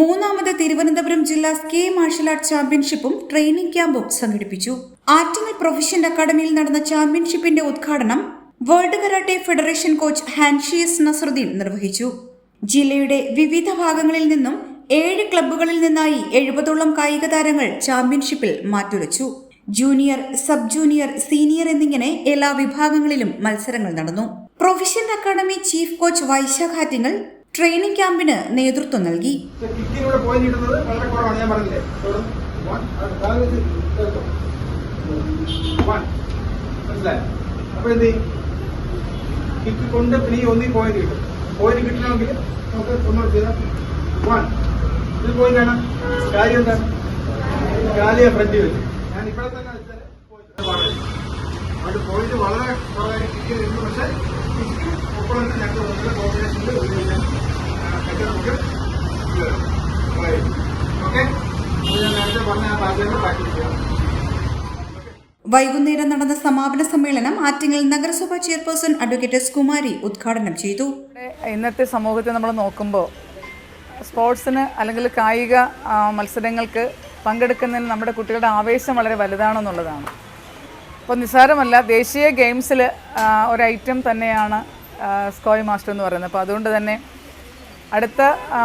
മൂന്നാമത് തിരുവനന്തപുരം ജില്ലാ സ്കേ മാർഷൽ ആർട്സ് ചാമ്പ്യൻഷിപ്പും ട്രെയിനിംഗ് ക്യാമ്പും സംഘടിപ്പിച്ചു. ആറ്റിങ്ങൽ പ്രൊഫഷണൽ അക്കാദമിയിൽ നടന്ന ചാമ്പ്യൻഷിപ്പിന്റെ ഉദ്ഘാടനം വേൾഡ് കരാട്ടെ ഫെഡറേഷൻ കോച്ച് ഹാൻഷിയസ് നസറുദ്ദീൻ നിർവഹിച്ചു. ജില്ലയുടെ വിവിധ ഭാഗങ്ങളിൽ നിന്നും ഏഴ് ക്ലബ്ബുകളിൽ നിന്നായി എഴുപതോളം കായിക താരങ്ങൾ ചാമ്പ്യൻഷിപ്പിൽ മാറ്റുരച്ചു. ജൂനിയർ സബ് ജൂനിയർ സീനിയർ എന്നിങ്ങനെ എല്ലാ വിഭാഗങ്ങളിലും മത്സരങ്ങൾ നടന്നു. Professional academy chief coach Vaishakh Attingal training ക്യാമ്പിന് നേതൃത്വം നൽകി. കിക്ക് കൊണ്ട് പോയിന്റ് നമുക്ക് ഇത് വളരെ കുറവായി പക്ഷേ കിക്ക് ഒപ്പം ഞങ്ങൾക്ക് വൈകുന്നേരം നടന്ന സമാപന സമ്മേളനം ആറ്റിങ്ങൽ നഗരസഭ ചെയർപേഴ്സൺ അഡ്വക്കേറ്റ് എസ് കുമാരി ഉദ്ഘാടനം ചെയ്തു. ഇന്നത്തെ സമൂഹത്തെ നമ്മൾ നോക്കുമ്പോൾ സ്പോർട്സിന് അല്ലെങ്കിൽ കായിക മത്സരങ്ങൾക്ക് പങ്കെടുക്കുന്നതിന് നമ്മുടെ കുട്ടികളുടെ ആവേശം വളരെ വലുതാണെന്നുള്ളതാണ്. അപ്പോൾ നിസ്സാരമല്ല ദേശീയ ഗെയിംസിൽ ഒരു ഐറ്റം തന്നെയാണ് സ്കോയ് മാസ്റ്റർ എന്ന് പറയുന്നത്. അപ്പോൾ അതുകൊണ്ട് തന്നെ അടുത്ത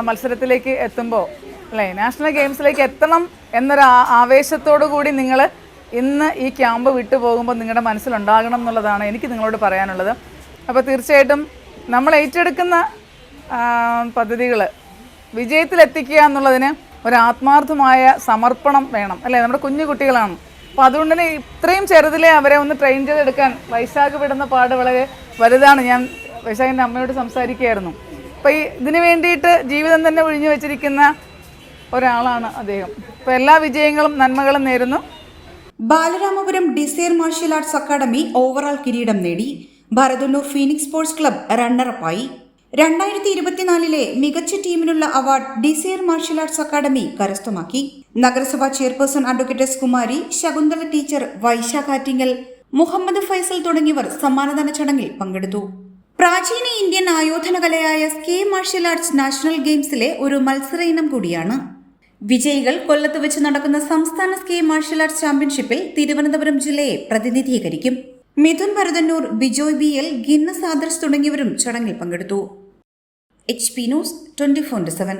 മത്സരത്തിലേക്ക് എത്തുമ്പോൾ അല്ലേ നാഷണൽ ഗെയിംസിലേക്ക് എത്തണം എന്നൊരു ആവേശത്തോടു കൂടി നിങ്ങൾ ഇന്ന് ഈ ക്യാമ്പ് വിട്ടു പോകുമ്പോൾ നിങ്ങളുടെ മനസ്സിലുണ്ടാകണം എന്നുള്ളതാണ് എനിക്ക് നിങ്ങളോട് പറയാനുള്ളത്. അപ്പോൾ തീർച്ചയായിട്ടും നമ്മൾ ഏറ്റെടുക്കുന്ന പദ്ധതികൾ വിജയത്തിലെത്തിക്കുക എന്നുള്ളതിന് ഒരു ആത്മാർത്ഥമായ സമർപ്പണം വേണം. അല്ലേ നമ്മുടെ കുഞ്ഞു കുട്ടികളാണ്. അപ്പോൾ അതുകൊണ്ട് തന്നെ ഇത്രയും ചെറുതിലെ അവരെ ഒന്ന് ട്രെയിൻ ചെയ്തെടുക്കാൻ വൈശാഖ് വിടുന്ന പാട് വളരെ വലുതാണ്. ഞാൻ വൈശാഖിന്റെ അമ്മയോട് സംസാരിക്കുകയായിരുന്നു. അപ്പോൾ ഈ ഇതിനു വേണ്ടിയിട്ട് ജീവിതം തന്നെ ഒഴിഞ്ഞു വെച്ചിരിക്കുന്ന ഒരാളാണ് അദ്ദേഹം. അപ്പോൾ എല്ലാ വിജയങ്ങളും നന്മകളും നേരുന്നു. Balaramapuram Desire martial arts academy overall കിരീടം നേടി. ഭരതന്നൂർ ഫീനിക്സ് സ്പോർട്സ് ക്ലബ് റണ്ണറപ്പായി. രണ്ടായിരത്തി ഇരുപത്തിനാലിലെ മികച്ച ടീമിനുള്ള award Desire martial arts academy കരസ്ഥമാക്കി. നഗരസഭാ chairperson advocate S Kumari Shakuntala teacher Vaishakh Attingal Muhammad Faisal തുടങ്ങിയവർ സമ്മാനദാന ചടങ്ങിൽ പങ്കെടുത്തു. പ്രാചീന ഇന്ത്യൻ ആയോധന കലയായ സ്കേ മാർഷ്യൽ ആർട്സ് നാഷണൽ ഗെയിംസിലെ ഒരു മത്സര ഇനം കൂടിയാണ്. വിജയികൾ കൊല്ലത്ത് വെച്ച് നടക്കുന്ന സംസ്ഥാന സ്കേ മാർഷ്യൽ ആർട്സ് ചാമ്പ്യൻഷിപ്പിൽ തിരുവനന്തപുരം ജില്ലയെ പ്രതിനിധീകരിക്കും. Mithun Bharathannoor Bijoy B L Guinness Adarsh തുടങ്ങിയവരും ചടങ്ങിൽ പങ്കെടുത്തു. H P news twenty four seven.